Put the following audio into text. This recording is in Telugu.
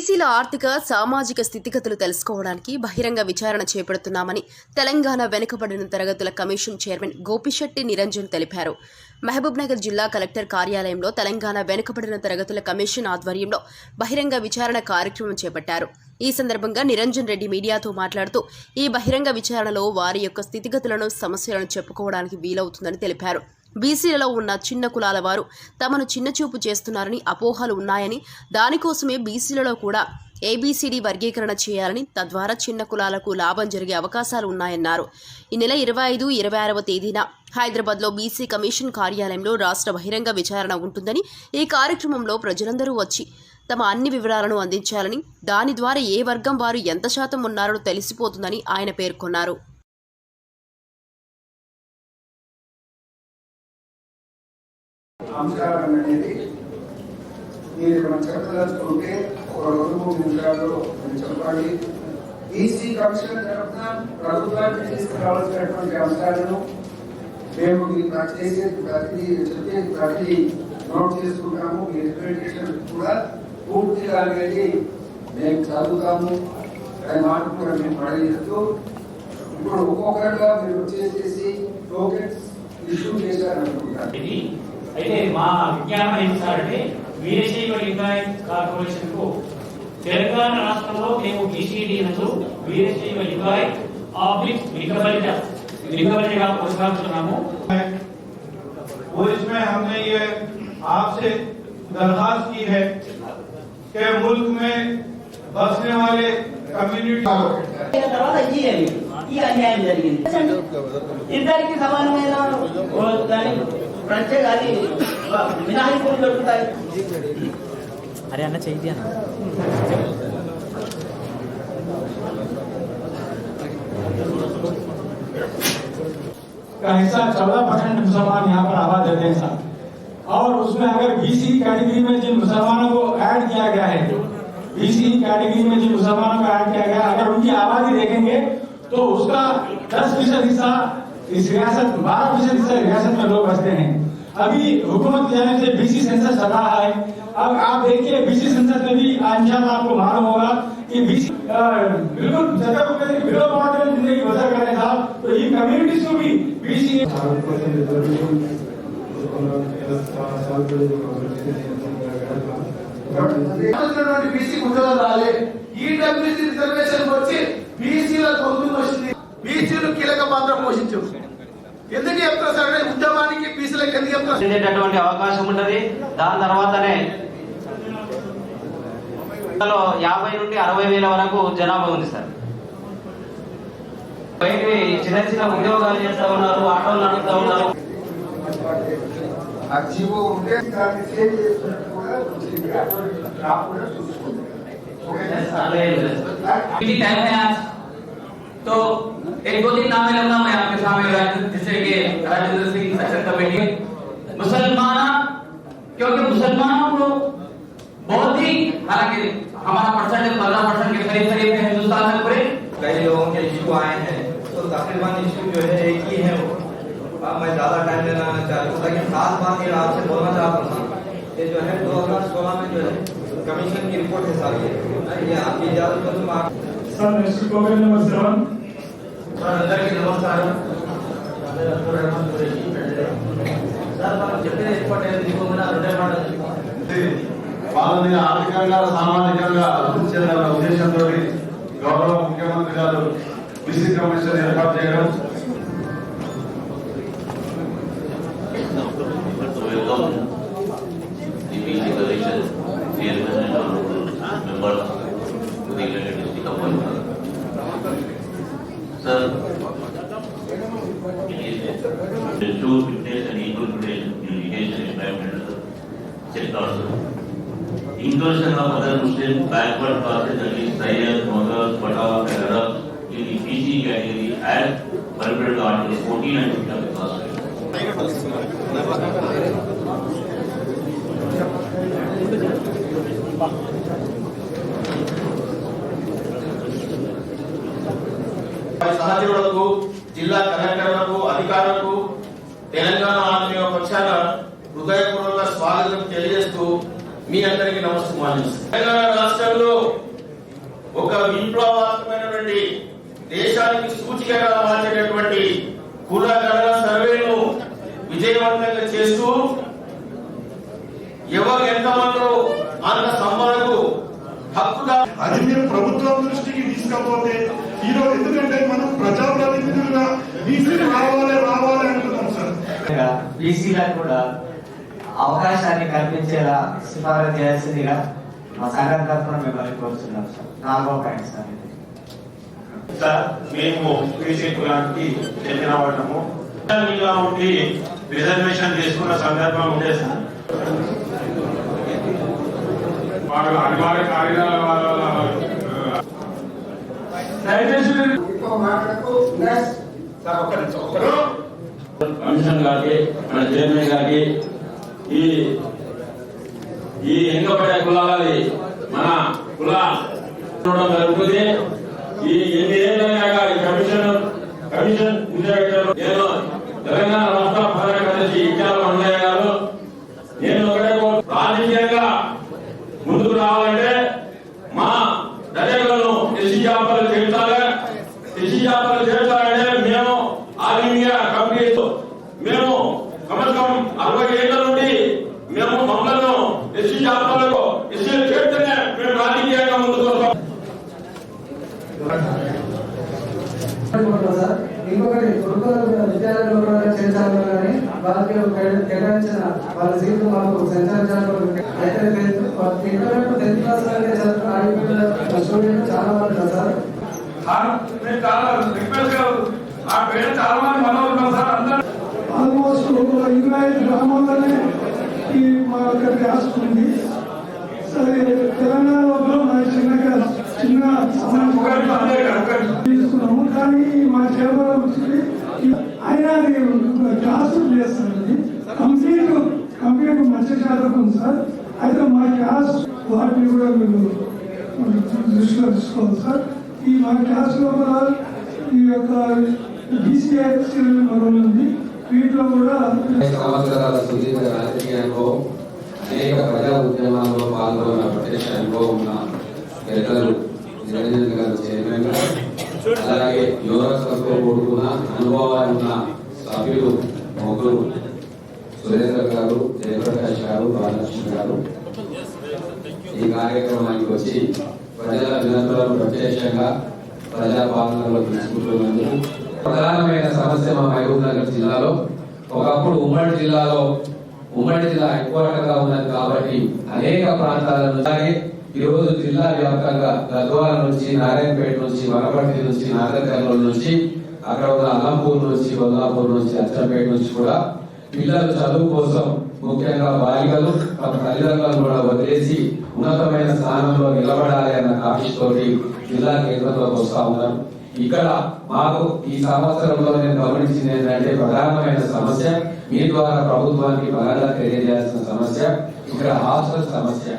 బీసీల ఆర్థిక సామాజిక స్థితిగతులు తెలుసుకోవడానికి బహిరంగ విచారణ చేపడుతున్నామని తెలంగాణ వెనుకబడిన తరగతుల కమిషన్ చైర్మన్ గోపిశెట్టి నిరంజన్ తెలిపారు. మహబూబ్నగర్ జిల్లా కలెక్టర్ కార్యాలయంలో తెలంగాణ వెనుకబడిన తరగతుల కమిషన్ ఆధ్వర్యంలో బహిరంగ విచారణ కార్యక్రమం చేపట్టారు. ఈ సందర్భంగా నిరంజన్ రెడ్డి మీడియాతో మాట్లాడుతూ ఈ బహిరంగ విచారణలో వారి యొక్క స్థితిగతులను సమస్యలను చెప్పుకోవడానికి వీలవుతుందని తెలిపారు. బీసీలలో ఉన్న చిన్న కులాల వారు తమను చిన్నచూపు చేస్తున్నారని అపోహలు ఉన్నాయని దానికోసమే బీసీలలో కూడా ఏబీసీడీ వర్గీకరణ చేయాలని తద్వారా చిన్న కులాలకు లాభం జరిగే అవకాశాలు ఉన్నాయన్నారు. ఈ నెల ఇరవై ఐదు ఇరవై ఆరవ తేదీన హైదరాబాద్లో బీసీ కమిషన్ కార్యాలయంలో రాష్ట్ర బహిరంగ విచారణ ఉంటుందని ఈ కార్యక్రమంలో ప్రజలందరూ వచ్చి తమ అన్ని వివరాలను అందించాలని దాని ద్వారా ఏ వర్గం వారు ఎంత శాతం ఉన్నారో తెలిసిపోతుందని ఆయన పేర్కొన్నారు. సంస్కారం అనేది మీరు మనం చెప్పదలుచుకుంటే ఒక రెండు మూడు నిమిషాల్లో మీరు చెప్పాలి. ఈసీ కమిషన్ తరఫున ప్రభుత్వానికి తీసుకురావాల్సినటువంటి అంశాలను మేము మీరు చేసే ప్రతి చెప్పే ప్రతి నోట్ చేసుకుంటాము. మీ రిప్రజెంటేషన్ కూడా పూర్తిగా అనేది మేము చదువుతాము. దాని మాట కూడా మేము పడేస్తూ ఇప్పుడు ఒక్కొక్కరుగా మీరు వచ్చేసేసి టోకెన్స్ ఇష్యూ చేశారనుకుంటారు. అయితే మా విజ్ఞానం ఏంటి సార్ అంటే వీరశైవ లింగాయత్ కార్పొరేషన్ కు తెలంగాణ రాష్ట్రంలో మేము బీసీడీ నందు వీరశైవ లింగాయత్ ఆబ్లిక్ లింగబలిత లింగబలిగా కొనసాగుతున్నాము वो इसमें हमने ये आपसे दरखास्त की है कि मुल्क में बसने वाले कम्युनिटी అయిన తర్వాత ఈ ఈ అన్యాయం జరిగింది ఇద్దరికి సమానమైన ఓ దాని ప్రత్యేక అది మినహాయింపులు దొరుకుతాయి అరే అన్న చెయ్యి అన్న का हिस्सा चौदह परसेंट मुसलमान यहाँ पर आवाज देते हैं साहब और उसमें अगर बीसी कैटेगरी में जिन मुसलमानों को ऐड किया गया है बीसी कैटेगरी में जिन मुसलमानों को ऐड किया गया है, अगर उनकी आबादी देखेंगे तो उसका दस फीसद हिस्सा इस रियासत बारह फीसद हिस्सा रियासत में लोग बसते हैं अभी हुकूमत की जाने से बीसी सेंसस चल रहा है अब आप देखिए बीसी सेंसस में भी इंशाल्लाह आपको मालूम होगा कि बीसी बिल्कुल जगह पे बिलो मॉडल जिंदगी बसर कर रहे साहब तो ये कम्युनिटीज को भी बीसी వచ్చినటువంటి బీసీ ఉద్యోగం రాలే ఈడబ్ల్యూసీ రిజర్వేషన్ వచ్చి బీసీల గొంతు వచ్చింది బీసీలు కీలక పాత్ర పోషించు ఎందుకు చెప్తారు సార్ ఉద్యమానికి బీసీలకు ఎందుకు చెప్తారు అవకాశం ఉంటది. దాని తర్వాతనే ఇందులో యాభై నుండి అరవై వేల వరకు జనాభా ఉంది సార్. బయటికి చిన్న చిన్న ఉద్యోగాలు చేస్తా ఉన్నారు ఆటోలు నడుపుతా ఉన్నారు. ఆ तो एक दो दिन नाम लूँगा मैं आपके सामने जैसे कि राजेंद्र सिंह सेक्शन कमेटी मुसलमान, क्योंकि मुसलमानों को बहुत ही, हालाँकि हमारा परसेंट पंद्रह परसेंट के करीब करीब है हिंदुस्तान में पूरे कई लोगों के इशू आए हैं। तो तकरीबन इशू जो है, एक ही है वो। मैं ज़्यादा टाइम लेना चाहता हूँ लेकिन खास बात ये आपसे बोलना चाहता हूँ। ये जो है, दो हज़ार सोलह में जो है, कमीशन की रिपोर्ट है सारी। ये आपकी इजाज़त Sir, next program number seven. అందరికీ నమస్కారం. సార్ మనం దిగువన రెండే మాటలు వాళ్ళని ఆర్థికంగా సామాజికంగా అభివృద్ధి చెందాలన్న ఉద్దేశంతో గౌరవ ముఖ్యమంత్రి గారు బీసీ కమిషన్ ఏర్పాటు చేయడం. And It is fitness and equal in education environmental sectors. Inclusion of other Muslim backward classes that is Sayyid, Mughals, Pathan and Arabs in the BC category as per Article 14 and 15 of the Constitution. సహచరులకు జిల్లా కలెక్టర్లకు అధికారులకు తెలంగాణ ఆత్మీయ పక్షాన హృదయపూర్వక స్వాగతం తెలియజేస్తూ మీ అందరికీ నమస్కారం. తెలంగాణ రాష్ట్రంలో ఒక విప్లవాత్మకమైనటువంటి దేశానికి సూచికగా మార్చేటటువంటి కుల గణన సర్వేను విజయవంతంగా చేస్తూ ఎవరు ఎంతమందో అంత సంబంధకు హక్కుగా అది మీరు ప్రభుత్వం దృష్టికి తీసుకపోతే ఈరోజు ఎందుకంటే మనం ప్రజాప్రతినిధులుగా బీసీలు రావాలి రావాలి అంటున్నాం సార్. బీసీలకు కూడా అవకాశాన్ని కల్పించేలా సిఫారసు చేయాల్సిందిగా మా సంఘం తరఫున మిమ్మల్ని కోరుతున్నాం సార్. నాలుగో పాయింట్ సార్. సార్ మేము బీసీ కులానికి చెందిన వాళ్ళము. ఇలా ఉండి రిజర్వేషన్ చేసుకున్న సందర్భం ఉండే సార్. వాళ్ళ అనివార్య కార్యాలయాల వాళ్ళ దయచేసి మీరు ఎక్కువ మాటలకు నెక్స్ట్ సార్ ఒక్క నిమిషం ఒక్క నిమిషం. కమిషన్ గారికి మన చైర్మన్ గారికి ఈ ఈ వెనుకబడే కులాలది మన కుల జరుగుతుంది ఈ ఎన్ని ఏళ్ళైనాక ఈ కమిషన్ కమిషన్ నేను తెలంగాణ రాష్ట్ర ప్రధాన కార్యదర్శి ఇచ్చారు కేటాయించిన వాళ్ళ సీట్లు మాకు సంచరించాలి అయితే ఇంటర్నెట్ టెన్త్ క్లాస్ స్టూడెంట్ చాలా మంది ఉన్నారు సార్. నేను చాలా రిక్వెస్ట్గా ఆ పేరు చాలా మంది మనోళ్ళు ఉన్నారు సార్ అందరూ. ఆల్మోస్ట్ ఒక ఇరవై ఐదు గ్రామాలనే ఈ మా యొక్క ఉంది. సరే తెలంగాణలో మా చిన్నగా చిన్న ఒకరికి. తీసుకున్నాము. కానీ మా చేపల వచ్చి ఆయన అది క్లాస్ చేస్తుంది కంప్లీట్ కంప్లీట్ మంచి శాతం ఉంది సార్ అయితే మా క్లాస్ వాటిని కూడా మీరు దృష్టిలో తీసుకోవాలి. సార్ ఈ మా క్లాస్ లోపల ఈ యొక్క బీసీఐ మరో ఉంది. వీటిలో కూడా సంవత్సరాల సుదీర్ఘ రాజకీయ అనుభవం అనేక ప్రజా ఉద్యమాల్లో పాల్గొన్న ప్రత్యక్ష అనుభవం ఉన్న పెద్దలు నిరంజన్ గారు చైర్మన్ అలాగే యువరాష్ట్రంతో కూడుకున్న అనుభవాలు ఉన్న సభ్యులు ముగ్గురు సురేంద్ర గారు జయప్రకాష్ గారు బాలకృష్ణ గారు ఈ కార్యక్రమానికి వచ్చి ప్రజల వినతులను ప్రత్యక్షంగా ప్రజా పాలనలో తీసుకుంటున్నందుకు ప్రధానమైన సమస్య మా మహబూబ్ నగర్ జిల్లాలో. ఒకప్పుడు ఉమ్మడి జిల్లాలో ఉమ్మడి జిల్లా ఎక్కువగా ఉన్నది కాబట్టి అనేక ప్రాంతాల నుంచి ఈ రోజు జిల్లా వ్యాప్తంగా గద్వాల నుంచి నారాయణపేట నుంచి వనపర్తి నుంచి నాగర్ నుంచి అక్కడ ఉన్న అల్లంపూర్ నుంచి బొల్లాపూర్ నుంచి అచ్చంపేట నుంచి కూడా పిల్లలు చదువు కోసం ముఖ్యంగా బాలికలు తమ తల్లిదండ్రులను కూడా వదిలేసి ఉన్నతమైన స్థానంలో నిలబడాలి అన్న కాంక్ష జిల్లా కేంద్రంలోకి వస్తా ఉన్నారు. ఇక్కడ మాకు ఈ సంవత్సరంలో నేను గమనించింది ఏంటంటే ప్రధానమైన సమస్య మీ ద్వారా ప్రభుత్వానికి బలంగా తెలియజేయాల్సిన సమస్య ఇక్కడ హాస్టల్ సమస్య.